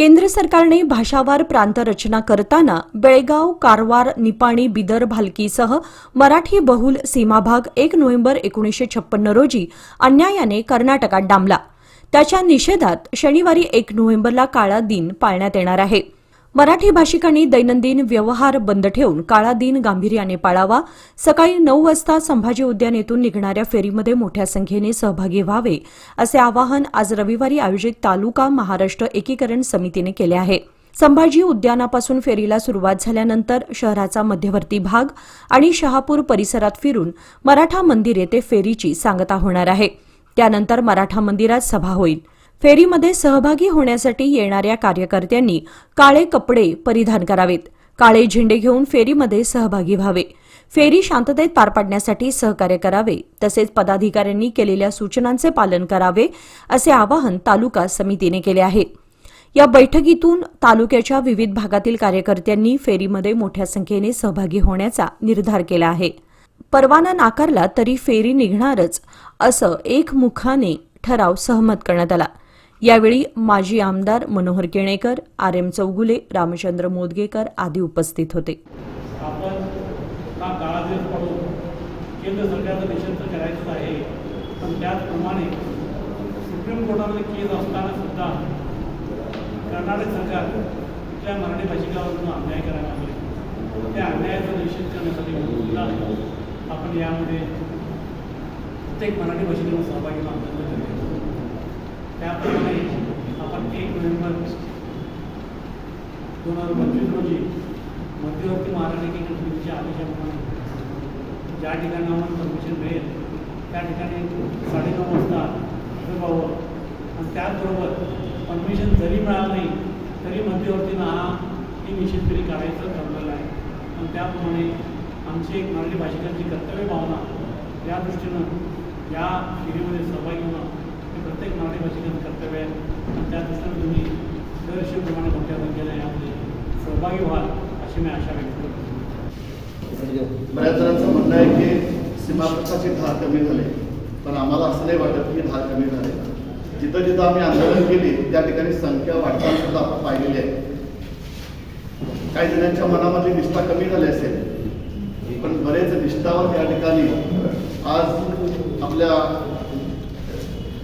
केंद्र सरकारने भाषावार प्रांतरचना करताना बेळगाव कारवार निपाणी बिदर भालकीसह मराठी बहुल सीमाभाग एक नोव्हेंबर एकोणीसशे छप्पन्न रोजी अन्यायाने कर्नाटकात डांबला. त्याच्या निषेधात शनिवारी एक नोव्हेंबरला काळा दिन पाळण्यात येणार आहे. मराठी भाषिकांनी दैनंदिन व्यवहार बंद ठेवून काळा दिन गांभीर्याने पाळावा. सकाळी नऊ वाजता संभाजी उद्यान येथून निघणाऱ्या फेरीमध्ये मोठ्या संख्येने सहभागी व्हावे असे आवाहन आज रविवारी आयोजित तालुका महाराष्ट्र एकीकरण समितीने केले आहे. संभाजी उद्यानापासून फेरीला सुरुवात झाल्यानंतर शहराचा मध्यवर्ती भाग आणि शहापूर परिसरात फिरून मराठा मंदिर येथे फेरीची सांगता होणार आहे. त्यानंतर मराठा मंदिरात सभा होईल. फेरीमध्ये सहभागी होण्यासाठी येणाऱ्या कार्यकर्त्यांनी काळे कपडे परिधान करावेत. काळे झेंडे घेऊन फेरीमध्ये सहभागी व्हावे. फेरी शांततेत पार पाडण्यासाठी सहकार्य करावे. तसेच पदाधिकाऱ्यांनी केलेल्या सूचनांचे पालन करावे असे आवाहन तालुका समितीने केले आहे. या बैठकीतून तालुक्याच्या विविध भागातील कार्यकर्त्यांनी फेरीमध्ये मोठ्या संख्येने सहभागी होण्याचा निर्धार केला आहे. परवाना नाकारला तरी फेरी निघणारच असं एकमुखाने ठराव सहमत करण्यात आला. यावेळी माजी आमदार मनोहर केणेकर आर एम चौगुले रामचंद्र मोदगेकर आदी उपस्थित होते. केंद्र सरकारचं निषेध करायचंच आहे. पण त्याचप्रमाणे सुप्रीम कोर्टामध्ये केस असताना सुद्धा कर्नाटक सरकार त्या मराठी भाषिकावरून अन्याय करायला लागले? त्या अन्यायाचा निषेध करण्यासाठी सुद्धा आपण यामध्ये प्रत्येक मराठी भाषिकांना सहभागी व्हावं लागलं त्याप्रमाणे आपण एक नोव्हेंबर दोन हजार पंचवीस रोजी मध्यवर्ती महाराष्ट्र समितीच्या आदेशाप्रमाणे ज्या ठिकाणी आम्हाला परमिशन मिळेल त्या ठिकाणी साडेनऊ वाजता व्हावं. आणि त्याचबरोबर परमिशन जरी मिळालं नाही तरी मध्यवर्तीनं हा ही निश्चित तरी काढायचं ठरलेलं आहे. आणि त्याप्रमाणे आमची एक मराठी भाषिकांची कर्तव्य भावना या दृष्टीनं या फेरीमध्ये सहभागी होणं प्रत्येक मराठी भाषिकांचं कर्तव्य आहे. त्या दृष्टीने तुम्ही दरवर्षीप्रमाणे मोठ्या संख्येने यामध्ये सहभागी व्हाल अशी मी आशा व्यक्त करतो. म्हणजे बऱ्याच जणांचं म्हणणं आहे की सीमाप्रथाची धार कमी झाली. पण आम्हाला असं नाही वाटत की धार कमी झाली. जिथं जिथं आम्ही आंदोलन केली त्या ठिकाणी संख्या वाढताना सुद्धा आपण पाहिलेली आहे. काही जणांच्या मनामधली निष्ठा कमी झाली असेल पण बरेच निष्ठावर या ठिकाणी आज आपल्या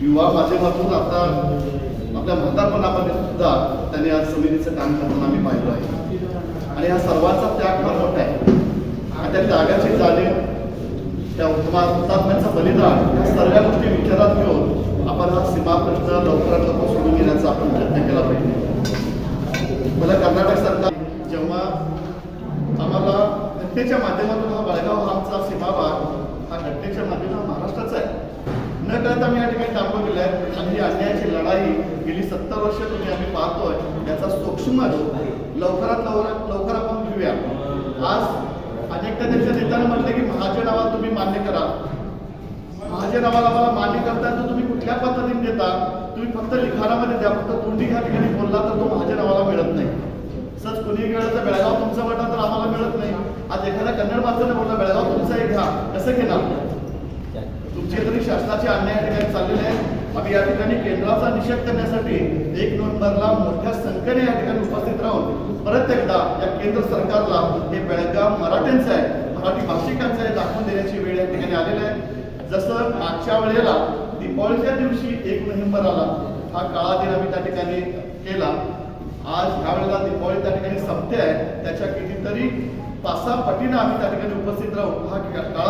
युवा माध्यमातून आता आपल्या म्हातारपणामध्ये सुद्धा त्यांनी आज समितीचं काम करताना आम्ही पाहिलं आहे. आणि हा सर्वांचा त्याग फार मोठा आहे. आणि त्या त्यागाची जाणीव त्या उत्तमा हुतात्म्याचं बलिदान या सर्व गोष्टी विचारात घेऊन आपण हा सीमा प्रश्न लवकरात लवकर सोडून घेण्याचा आपण प्रयत्न केला पाहिजे. मला कर्नाटक सरकार जेव्हा आम्हाला घटनेच्या माध्यमातून हा बळगाव हा आमचा सीमाभाग हा घटनेच्या माध्यमातून संघटनाच आम्ही या ठिकाणी दाखवलेलं आहे आणि ही अन्यायाची लढाई गेली सत्तर वर्ष तुम्ही आम्ही पाहतोय. याचा सूक्ष्म लवकरात लवकर लवकर आपण घेऊया. आज अनेकदा त्यांच्या नेत्यानं म्हटलं की महाजन आवाज तुम्ही मान्य करा. महाजन आवाज आम्हाला मान्य करता तर तुम्ही कुठल्या पद्धतीने देता? तुम्ही फक्त लिखाणामध्ये द्या. फक्त तोंडी ह्या ठिकाणी बोलला तर तो महाजन नावाला मिळत नाही. सच कुणी गेलं तर बेळगाव तुमचं वाटा तर आम्हाला मिळत नाही. आज एखादा कन्नड माणसाने बोलला बेळगाव तुमचा एक घ्या. कसं घेणार? तुमचे तरी शासनाचे अन्याय ठिकाणी चाललेले आहे आम्ही या ठिकाणी केंद्राचा निषेध करण्यासाठी एक नोव्हेंबरला मोठ्या संख्येने या ठिकाणी उपस्थित राहून परत एकदा या केंद्र सरकारला हे बेळगाव मराठ्यांचं आहे मराठी भाषिकांचं आहे दाखवून देण्याची वेळ या ठिकाणी आलेली आहे. जसं मागच्या वेळेला दीपावलीच्या दिवशी एक नोव्हेंबर आला हा काळा दिन आम्ही त्या ठिकाणी केला. आज ह्या वेळेला दीपावली त्या ठिकाणी संपते आहे. त्याच्या कितीतरी पाच सहा पटीनं आम्ही त्या ठिकाणी उपस्थित राहू. हा काळा